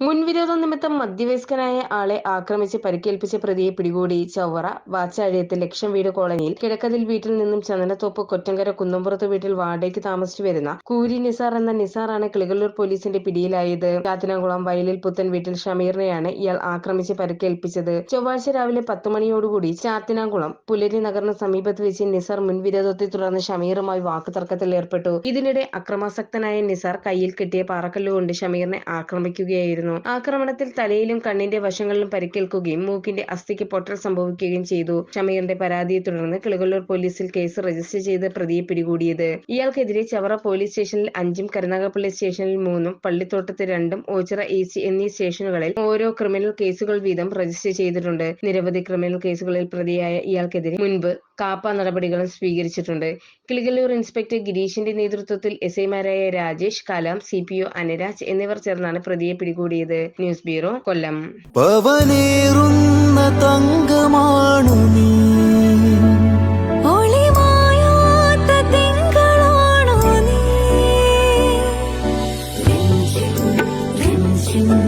മുൻവിരോധ നിമിത്തം മധ്യവയസ്കനായ ആളെ ആക്രമിച്ച് പരിക്കേൽപ്പിച്ച പ്രതിയെ പിടികൂടി ചവറ വാച്ചാഴിയത്ത് ലക്ഷം വീട് കോളനിയിൽ കിഴക്കതിൽ വീട്ടിൽ നിന്നും ചന്ദനത്തോപ്പ് കൊറ്റങ്കര കുന്നംപുറത്ത് വീട്ടിൽ വാടകയ്ക്ക് താമസിച്ചു വരുന്ന കൂരി നിസാർ എന്ന നിസാറാണ് കിളികല്ലൂർ പോലീസിന്റെ പിടിയിലായത്. ചാത്തിനകുളം വയലിൽ പുത്തൻ വീട്ടിൽ ഷമീറിനെയാണ് ഇയാൾ ആക്രമിച്ച് പരിക്കേൽപ്പിച്ചത്. ചൊവ്വാഴ്ച രാവിലെ പത്തുമണിയോടുകൂടി ചാത്തിനാകുളം പുലരി നഗറിന് സമീപത്ത് വെച്ച് നിസാർ മുൻവിരോധത്തെ തുടർന്ന് ഷമീറുമായി വാക്കുതർക്കത്തിൽ ഏർപ്പെട്ടു. ഇതിനിടെ അക്രമാസക്തനായ നിസാർ കയ്യിൽ കെട്ടിയ പാറക്കല്ലുകൊണ്ട് ഷമീറിനെ ആക്രമിക്കുകയായിരുന്നു. ആക്രമണത്തിൽ തലയിലും കണ്ണിന്റെ വശങ്ങളിലും പരിക്കേൽക്കുകയും മൂക്കിന്റെ അസ്ഥിക്ക് പൊട്ടൽ സംഭവിക്കുകയും ചെയ്തു. ഷമീറിന്റെ പരാതിയെ തുടർന്ന് കിളികൊല്ലൂർ പോലീസിൽ കേസ് രജിസ്റ്റർ ചെയ്ത് പ്രതിയെ പിടികൂടിയത്. ഇയാൾക്കെതിരെ ചവറ പോലീസ് സ്റ്റേഷനിൽ അഞ്ചും കരുനാഗപ്പള്ളി സ്റ്റേഷനിൽ മൂന്നും പള്ളിത്തോട്ടത്ത് രണ്ടും ഓച്ചിറ എ സി എന്നീ സ്റ്റേഷനുകളിൽ ഓരോ ക്രിമിനൽ കേസുകൾ വീതം രജിസ്റ്റർ ചെയ്തിട്ടുണ്ട്. നിരവധി ക്രിമിനൽ കേസുകളിൽ പ്രതിയായ ഇയാൾക്കെതിരെ മുൻപ് കാപ്പ നടപടികളും സ്വീകരിച്ചിട്ടുണ്ട്. കിളികല്ലൂർ ഇൻസ്പെക്ടർ ഗിരീഷിന്റെ നേതൃത്വത്തിൽ എസ് ഐമാരായ Rajesh Kalam C P O Anuraj എന്നിവർ ചേർന്നാണ് പ്രതിയെ പിടികൂടിയത്. News bureau Kollam. തങ്കമാണു നീ. നീ.